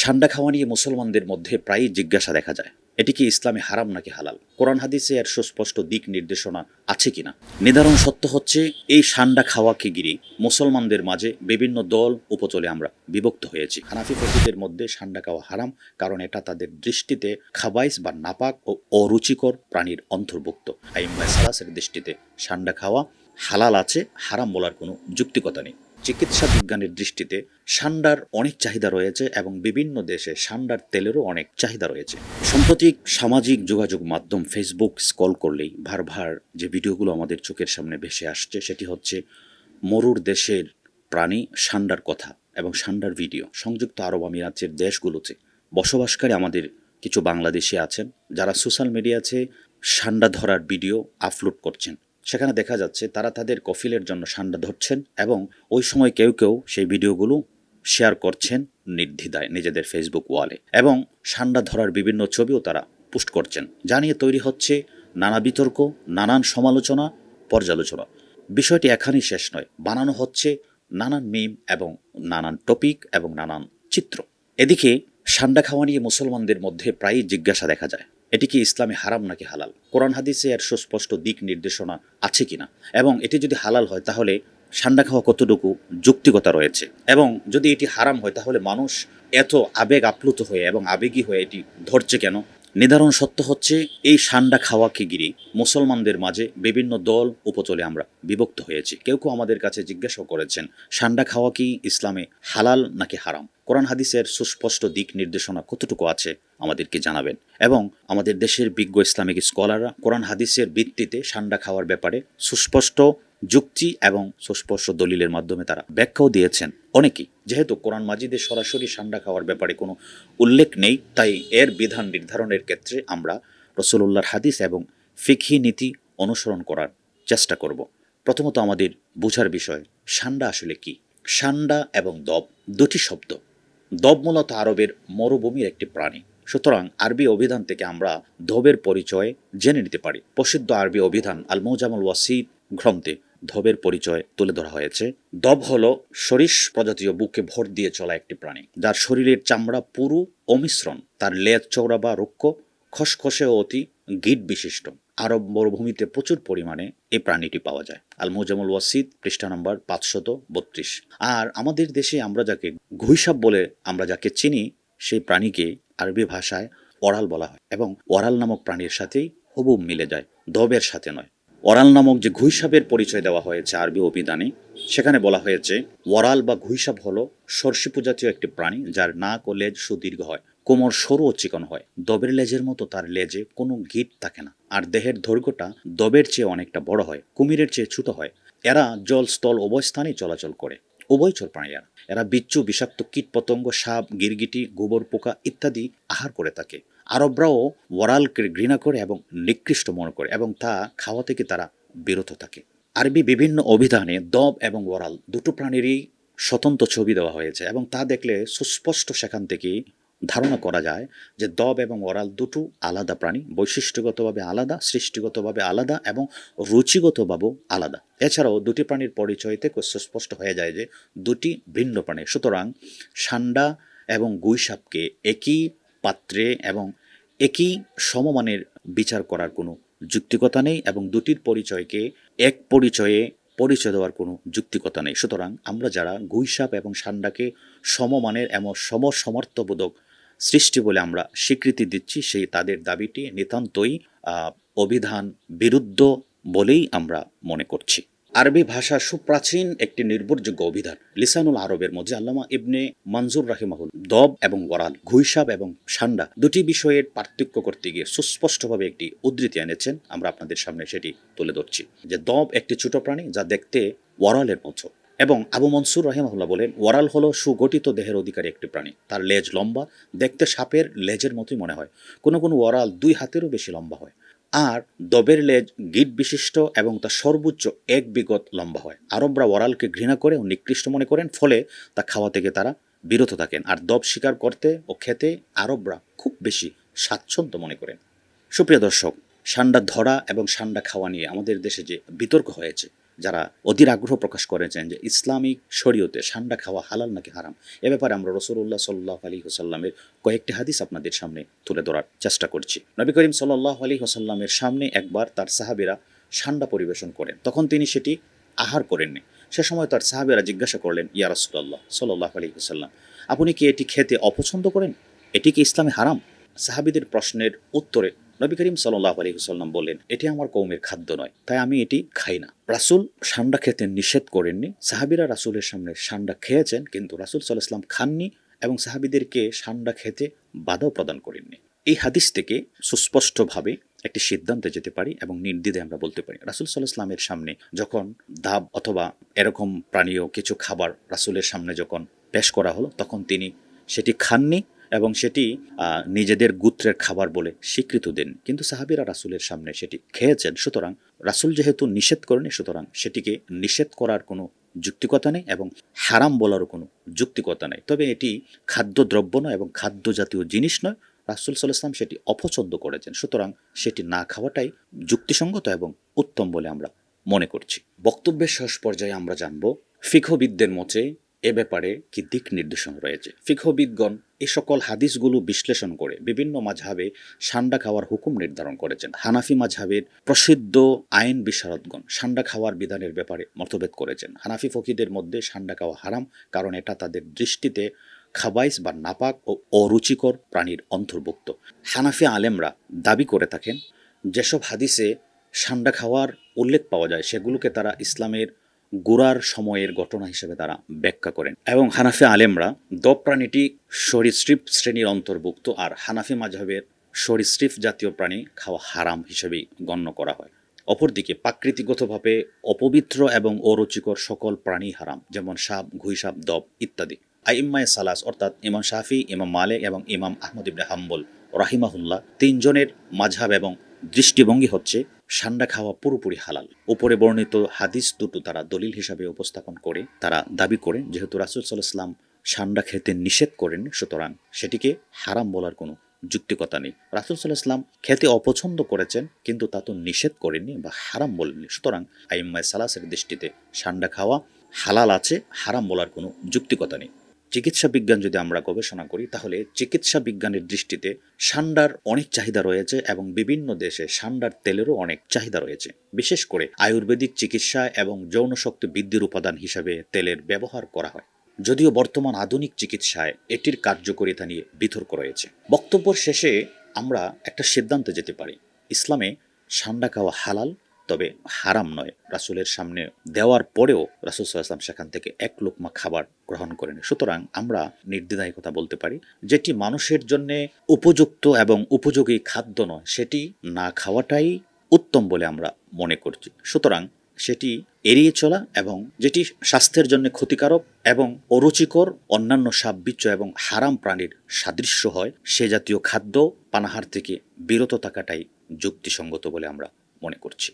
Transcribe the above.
সান্ডা খাওয়া নিয়ে মুসলমানদের মধ্যে প্রায়ই জিজ্ঞাসা দেখা যায়, এটি কি ইসলামে হারাম নাকি হালাল? কোরআন হাদিসে এর সুস্পষ্ট দিক নির্দেশনা আছে কিনা? নিদারণ সত্য হচ্ছে, এই সান্ডা খাওয়াকে গিরি মুসলমানদের মাঝে বিভিন্ন দল উপচলে আমরা বিভক্ত হয়েছি। হানাফি ফকিদের মধ্যে সান্ডা খাওয়া হারাম, কারণ এটা তাদের দৃষ্টিতে খাবাইস বা নাপাক ও অরুচিকর প্রাণীর অন্তর্ভুক্ত। আইম্বাই দৃষ্টিতে সান্ডা খাওয়া হালাল আছে, হারাম বলার কোনো যুক্তিকতা নেই। চিকিৎসা বিজ্ঞানের দৃষ্টিতে সান্ডার অনেক চাহিদা রয়েছে এবং বিভিন্ন দেশে সান্ডার তেলেরও অনেক চাহিদা রয়েছে। সাম্প্রতিক সামাজিক যোগাযোগ মাধ্যম ফেসবুক স্কল করলেই ভার ভার যে ভিডিওগুলো আমাদের চোখের সামনে ভেসে আসছে, সেটি হচ্ছে মরুর দেশের প্রাণী সান্ডার কথা এবং সান্ডার ভিডিও। সংযুক্ত আরব আমিরাতের দেশগুলোতে বসবাসকারী আমাদের কিছু বাংলাদেশি আছেন, যারা সোশ্যাল মিডিয়াতে সান্ডা ধরার ভিডিও আপলোড করছেন। সেখানে দেখা যাচ্ছে তারা তাদের কফিলের জন্য সান্ডা ধরছেন এবং ওই সময় কেউ কেউ সেই ভিডিওগুলো শেয়ার করছেন নির্দ্বিধায় নিজেদের ফেসবুক ওয়ালে এবং সান্ডা ধরার বিভিন্ন ছবিও তারা পোস্ট করছেন, যা নিয়ে তৈরি হচ্ছে নানা বিতর্ক, নানান সমালোচনা, পর্যালোচনা। বিষয়টি এখানেই শেষ নয়, বানানো হচ্ছে নানান মিম এবং নানান টপিক এবং নানান চিত্র। এদিকে সান্ডা খাওয়া নিয়ে মুসলমানদের মধ্যে প্রায়ই জিজ্ঞাসা দেখা যায় এটি কি ইসলামে হারাম নাকি হালাল? কোরআন হাদিসে এর সুস্পষ্ট দিক নির্দেশনা আছে কিনা? এবং এটি যদি হালাল হয়, তাহলে সান্ডা খাওয়া কতটুকু যুক্তিকতা রয়েছে? এবং যদি এটি হারাম হয়, তাহলে মানুষ এত আবেগ আপ্লুত হয়ে এবং আবেগী হয়ে এটি ধরছে কেন? নির্ধারণ সত্য হচ্ছে, এই সান্ডা খাওয়াকে গিরি মুসলমানদের মাঝে বিভিন্ন দল উপচলে আমরা বিভক্ত হয়েছি। কেউ কেউ আমাদের কাছে জিজ্ঞাসা করেছেন, সান্ডা খাওয়া কি ইসলামে হালাল নাকি হারাম? কোরআন হাদিসের সুস্পষ্ট দিক নির্দেশনা কতটুকু আছে আমাদেরকে জানাবেন। এবং আমাদের দেশের বিজ্ঞ ইসলামিক স্কলাররা কোরআন হাদিসের ভিত্তিতে সান্ডা খাওয়ার ব্যাপারে সুস্পষ্ট যুক্তি এবং সুস্পষ্ট দলিলের মাধ্যমে তারা ব্যাখ্যাও দিয়েছেন। অনেকেই, যেহেতু কোরআন মাজিদে সরাসরি সান্ডা খাওয়ার ব্যাপারে কোনো উল্লেখ নেই, তাই এর বিধান নির্ধারণের ক্ষেত্রে আমরা রসুল্লাহর হাদিস এবং ফিকহি নীতি অনুসরণ করার চেষ্টা করব। প্রথমত আমাদের বোঝার বিষয়, সান্ডা আসলে কি? সান্ডা এবং দব দুটি শব্দ। দব মূলত আরবের মরুভূমির একটি প্রাণী। সুতরাং আরবি অভিধান থেকে আমরা ধবের পরিচয় জেনে নিতে পারি। প্রসিদ্ধ আরবি অভিধান আল মৌজামুল ওয়াসিদ গ্রন্থে ধবের পরিচয় তুলে ধরা হয়েছে। দব হল সরিষ প্রজাতীয় বুকে ভর দিয়ে চলা একটি প্রাণী, যার শরীরের চামড়া পুরু অমিশ্রণ তার লেজ চৌড়া বা রুক্ষ, খসখসে অতি গিট বিশিষ্ট। আরব মরুভূমিতে প্রচুর পরিমাণে এই প্রাণীটি পাওয়া যায়। আল মোজামুল ওয়াসিদ, পৃষ্ঠা নম্বর পাঁচশত বত্রিশ। আর আমাদের দেশে আমরা যাকে ঘুইসাপ বলে আমরা যাকে চিনি, সেই প্রাণীকে আরবি ভাষায় ওরাল বলা হয় এবং ওরাল নামক প্রাণীর সাথেই হুবুব মিলে যায় দবের সাথে নয়। ওরাল নামক যে ঘুইসাপের পরিচয় দেওয়া হয়েছে আরবি অভিধানে, সেখানে বলা হয়েছে, ওরাল বা ঘুইসাপ হলো সর্ষিপু জাতীয় একটি প্রাণী যার নাক ও লেজ সুদীর্ঘ হয়, কোমর সরু ও চিকন হয়। দবের লেজের মতো তার লেজে কোনো গিট থাকে না। আর দেহের দৈর্ঘ্যটা দবের চেয়ে অনেকটা বড় হয়, কুমিরের চেয়ে ছোট হয়। এরা জল, স্থল স্থানেই চলাচল করে। উভয়চর প্রাণী এরা এরা বিচ্ছু, বিষাক্ত কীট, পতঙ্গ, সাপ, গিরগিটি, গোবর, পোকা ইত্যাদি আহার করে থাকে। আরবরাও ওয়ারালকে ঘৃণা করে এবং নিকৃষ্ট মনে করে এবং তা খাওয়া থেকে তারা বিরত থাকে। আরবি বিভিন্ন অভিধানে দব এবং ওয়ারাল দুটো প্রাণীরই স্বতন্ত্র ছবি দেওয়া হয়েছে এবং তা দেখলে সুস্পষ্ট সেখান থেকেই ধারণা করা যায় যে দব এবং ওরাল দুটো আলাদা প্রাণী, বৈশিষ্ট্যগতভাবে আলাদা, সৃষ্টিগতভাবে আলাদা এবং রুচিগতভাবেও আলাদা। এছাড়াও দুটি প্রাণীর পরিচয় থেকে সুস্পষ্ট হয়ে যায় যে দুটি ভিন্ন প্রাণী। সুতরাং সান্ডা এবং গুইসাপকে একই পাত্রে এবং একই সমমানের বিচার করার কোনো যুক্তিকতা নেই এবং দুটির পরিচয়কে এক পরিচয়ে পরিচয় দেওয়ার কোনো যুক্তিকতা নেই। সুতরাং আমরা যারা গুইসাপ এবং সান্ডাকে সমমানের এমন সমসমর্থবোধক সৃষ্টি বলে আমরা স্বীকৃতি দিচ্ছি, সেই তাদের দাবিটি নিতান্তই অভিধান বিরুদ্ধ বলেই আমরা মনে করছি। আরবি ভাষা সুপ্রাচীন একটি নির্ভরযোগ্য অভিধান। লিসানুল আরবের মধ্যে আল্লামা ইবনে মনজুর রাহিমাহুল দব এবং ওয়ারাল, ঘুইসাব এবং সান্ডা দুটি বিষয়ের পার্থক্য করতে গিয়ে সুস্পষ্টভাবে একটি উদ্ধৃতি এনেছেন। আমরা আপনাদের সামনে সেটি তুলে ধরছি যে দব একটি ছোট প্রাণী যা দেখতে ওয়ারালের মতো। এবং আবু মনসুর রহিমাহুল্লাহ বলেন, ওয়ারাল হলো সুগঠিত দেহের অধিকারী একটি প্রাণী। তার লেজ লম্বা, দেখতে সাপের লেজের মতোই মনে হয়। কোনো কোনো ওয়ারাল দুই হাতেরও বেশি লম্বা হয়। আর দবের লেজ গিট বিশিষ্ট এবং তা সর্বোচ্চ এক বিগত লম্বা হয়। আরবরা ওয়ারালকে ঘৃণা করে ও নিকৃষ্ট মনে করেন, ফলে তা খাওয়া থেকে তারা বিরত থাকেন। আর দব শিকার করতে ও খেতে আরবরা খুব বেশি স্বাচ্ছন্দ্য মনে করেন। সুপ্রিয় দর্শক, সান্ডা ধরা এবং সান্ডা খাওয়া নিয়ে আমাদের দেশে যে বিতর্ক হয়েছে যারা অধীর আগ্রহ প্রকাশ করেছেন যে ইসলামিক শরীয়তে সান্ডা খাওয়া হালাল নাকি হারাম, এ ব্যাপারে আমরা রসুল্লাহ সাল্লাহ আলী হোসাল্লামের কয়েকটি হাদিস আপনাদের সামনে তুলে ধরার চেষ্টা করছি। নবী করিম সাল্লাহ আলী হোসাল্লামের সামনে একবার তার সাহাবিরা সান্ডা পরিবেশন করেন। তখন তিনি সেটি আহার করেননি। সে সময় তার সাহাবেরা জিজ্ঞাসা করলেন, ইয়া রসুল্লাহ সাল্লাহ আলী হোসাল্লাম আপনি কি এটি খেতে অপছন্দ করেন? এটি কি ইসলামে হারাম? সাহাবিদের প্রশ্নের উত্তরে নবী করিম সাল্লাহ আলী হুসাল্লাম বললেন, এটি আমার কৌমের খাদ্য নয়, তাই আমি এটি খাই না। রাসুল সান্ডা খেতে নিষেধ করেননি। সাহাবিরা রাসুলের সামনে সান্ডা খেয়েছেন, কিন্তু রাসুল সাল্লাহ ইসলাম খাননি এবং সাহাবিদেরকে সান্ডা খেতে বাধাও প্রদান করেননি। এই হাদিস থেকে সুস্পষ্টভাবে একটি সিদ্ধান্তে যেতে পারি এবং নির্দ্বিধায় আমরা বলতে পারি। রাসুল সাল্লাহ ইসলামের সামনে যখন দাব অথবা এরকম প্রাণীয় কিছু খাবার রাসুলের সামনে যখন পেশ করা হলো, তখন তিনি সেটি খাননি এবং সেটি নিজেদের গুত্রের খাবার বলে স্বীকৃত দেন। কিন্তু সাহাবিরা রাসুলের সামনে সেটি খেয়েছেন। সুতরাং রাসুল যেহেতু নিষেধ করেনি, সুতরাং সেটিকে নিষেধ করার কোনো যুক্তিকতা নেই এবং হারাম বলারও কোনো যুক্তিকতা নেই। তবে এটি খাদ্যদ্রব্য নয় এবং খাদ্য জাতীয় জিনিস নয়। রাসুল সাল্লাহাম সেটি অপছন্দ করেছেন। সুতরাং সেটি না খাওয়াটাই যুক্তিসঙ্গত এবং উত্তম বলে আমরা মনে করছি। বক্তব্যের শেষ পর্যায়ে আমরা জানব ফিখবিদদের মতে এ ব্যাপারে কি দিক নির্দেশনা রয়েছে? ফিখবিদগণ এই সকল হাদিসগুলো বিশ্লেষণ করে বিভিন্ন মাঝহাবে সান্ডা খাওয়ার হুকুম নির্ধারণ করেছেন। হানাফি মাঝহাবের প্রসিদ্ধ আইন বিশারদগণ সান্ডা খাওয়ার বিধানের ব্যাপারে মতভেদ করেছেন। হানাফি ফকিদের মধ্যে সান্ডা খাওয়া হারাম কারণ এটা তাদের দৃষ্টিতে খাবাইস বা নাপাক ও অরুচিকর প্রাণীর অন্তর্ভুক্ত। হানাফি আলেমরা দাবি করে থাকেন, যেসব হাদিসে সান্ডা খাওয়ার উল্লেখ পাওয়া যায় সেগুলোকে তারা ইসলামের গোড়ার সময়ের ঘটনা হিসেবে তারা ব্যাখ্যা করেন। এবং হানাফি আলেমরা দ প্রাণীটি শ্রেণির অন্তর্ভুক্ত আর হানাফি মাঝহের সরীসৃপ জাতীয় প্রাণী খাওয়া হারাম হিসেবেই গণ্য করা হয়। অপরদিকে প্রাকৃতিগতভাবে অপবিত্র এবং অরুচিকর সকল প্রাণী হারাম, যেমন সাপ, ঘুইসাপ, দব ইত্যাদি। আইম্মায় সালাস অর্থাৎ ইমাম শাফি, ইমাম মালেক এবং ইমাম আহমদ ইবনে হাম্বল রাহিমাহুল্লাহ তিনজনের মাঝহাব এবং দৃষ্টিভঙ্গি হচ্ছে সান্ডা খাওয়া পুরোপুরি হালাল। উপরে বর্ণিত হাদিস দুটো তারা দলিল হিসাবে উপস্থাপন করে, তারা দাবি করে যেহেতু রাসুল সাল্লাহাম সান্ডা খেতে নিষেধ করেন, সুতরাং সেটিকে হারাম বলার কোনো যুক্তিকতা নেই। রাসুল সাল্লাহ ইসলাম খেতে অপছন্দ করেছেন, কিন্তু তা তো নিষেধ করেননি বা হারাম বলেননি। সুতরাং আইম্মায় সালাসের দৃষ্টিতে সান্ডা খাওয়া হালাল আছে, হারাম বলার কোনো যুক্তিকতা নেই। চিকিৎসা বিজ্ঞান যদি আমরা গবেষণা করি, তাহলে চিকিৎসা বিজ্ঞানের দৃষ্টিতে সান্ডার অনেক চাহিদা রয়েছে এবং বিভিন্ন দেশে সান্ডার তেলেরও অনেক চাহিদা রয়েছে। বিশেষ করে আয়ুর্বেদিক চিকিৎসা এবং যৌন শক্তি বৃদ্ধির উপাদান হিসাবে তেলের ব্যবহার করা হয়। যদিও বর্তমান আধুনিক চিকিৎসায় এটির কার্যকারিতা নিয়ে বিতর্ক রয়েছে। বক্তব্যের শেষে আমরা একটা সিদ্ধান্তে যেতে পারি। ইসলামে সান্ডা খাওয়া হালাল তবে হারাম নয়। রাসুলের সামনে দেওয়ার পরেও রাসুল সাল্লাম সেখান থেকে এক লোকমা খাবার গ্রহণ করেন। সুতরাং আমরা নির্দ্বিধায় কথা বলতে পারি, যেটি মানুষের জন্যে উপযুক্ত এবং উপযোগী খাদ্য নয়, সেটি না খাওয়াটাই উত্তম বলে আমরা মনে করছি। সুতরাং সেটি এড়িয়ে চলা এবং যেটি স্বাস্থ্যের জন্য ক্ষতিকারক এবং অরুচিকর, অন্যান্য সাববিচ্য এবং হারাম প্রাণীর সাদৃশ্য হয়, সে জাতীয় খাদ্য পানাহার থেকে বিরত থাকাটাই যুক্তিসঙ্গত বলে আমরা মনে করছি।